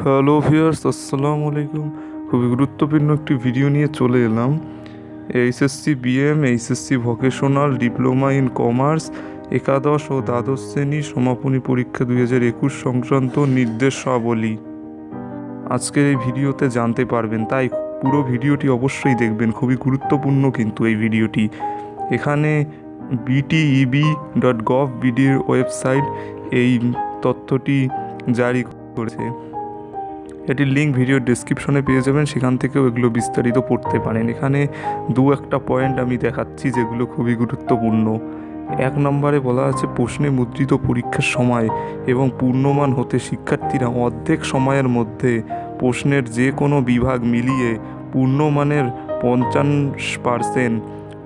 Hello viewers আসসালামু আলাইকুম। খুবই গুরুত্বপূর্ণ একটি ভিডিও নিয়ে চলে এলাম। HSC BM HSC vocational diploma in commerce একাদশ ও দ্বাদশ শ্রেণি সমাপনী পরীক্ষা দুই হাজার একুশ সংক্রান্ত নির্দেশাবলী। আজকের এই ভিডিওতে জানতে পারবেন, তাই পুরো ভিডিওটি অবশ্যই দেখবেন। খুবই গুরুত্বপূর্ণ কিন্তু এই ভিডিওটি এখানে বিটিইবি ডট গভ বিডির ওয়েবসাইট এই তথ্যটি জারি করেছে। এটির লিঙ্ক ভিডিও ডেসক্রিপশনে পেয়ে যাবেন, সেখান থেকেও এগুলো বিস্তারিত পড়তে পারেন। এখানে দু একটা পয়েন্ট আমি দেখাচ্ছি যেগুলো খুবই গুরুত্বপূর্ণ। এক নম্বরে বলা আছে, প্রশ্নে মুদ্রিত পরীক্ষার সময় এবং পূর্ণমান হতে শিক্ষার্থীরা অর্ধেক সময়ের মধ্যে প্রশ্নের যে কোনো বিভাগ মিলিয়ে পূর্ণমানের পঞ্চাশ পার্সেন্ট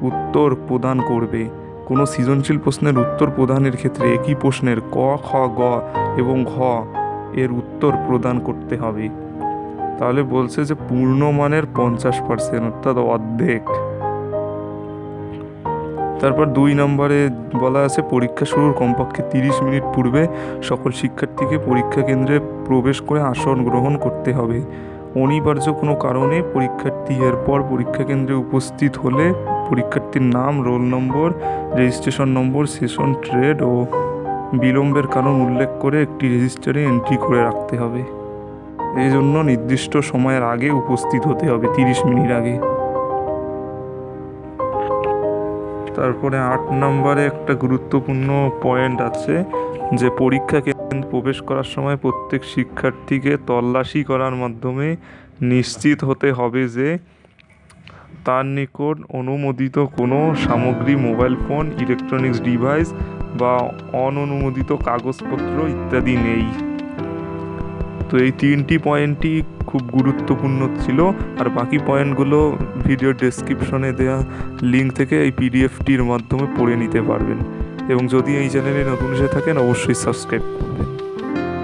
উত্তর প্রদান করবে। কোনো সৃজনশীল প্রশ্নের উত্তর প্রদানের ক্ষেত্রে একই প্রশ্নের ক, খ, গ এবং ঘ এর উত্তর প্রদান করতে হবে। তাহলে বলছে যে পূর্ণমানের পঞ্চাশ পার্সেন্ট অর্থাৎ অর্ধেক। তারপর দুই নম্বরে বলা আছে, পরীক্ষা শুরুর কমপক্ষে তিরিশ মিনিট পূর্বে সকল শিক্ষার্থীকে পরীক্ষা কেন্দ্রে প্রবেশ করে আসন গ্রহণ করতে হবে। অনিবার্য কোনো কারণে পরীক্ষার্থী এরপর পরীক্ষা কেন্দ্রে উপস্থিত হলে পরীক্ষার্থীর নাম, roll number, registration number, session trade ও বিলম্বের কারণ উল্লেখ করে একটি রেজিস্টারে এন্ট্রি করে রাখতে হবে। এই জন্য নির্দিষ্ট সময়ের আগে উপস্থিত হতে হবে, তিরিশ মিনিট আগে। তারপরে আট নম্বরে একটা গুরুত্বপূর্ণ পয়েন্ট আছে, যে পরীক্ষা কেন্দ্রে প্রবেশ করার সময় প্রত্যেক শিক্ষার্থীকে তল্লাশি করার মাধ্যমে নিশ্চিত হতে হবে যে তার নিকট অনুমোদিত কোনো সামগ্রী, মোবাইল ফোন ইলেকট্রনিক্স ডিভাইস বা অননুমোদিত কাগজপত্র ইত্যাদি নেই। তো এই তিনটি পয়েন্টই খুব গুরুত্বপূর্ণ ছিল। আর বাকি পয়েন্টগুলো ভিডিও ডেসক্রিপশনে দেওয়া লিঙ্ক থেকে এই পিডিএফটির মাধ্যমে পড়ে নিতে পারবেন। এবং যদি এই চ্যানেলে নতুন এসে থাকেন, অবশ্যই সাবস্ক্রাইব করবেন।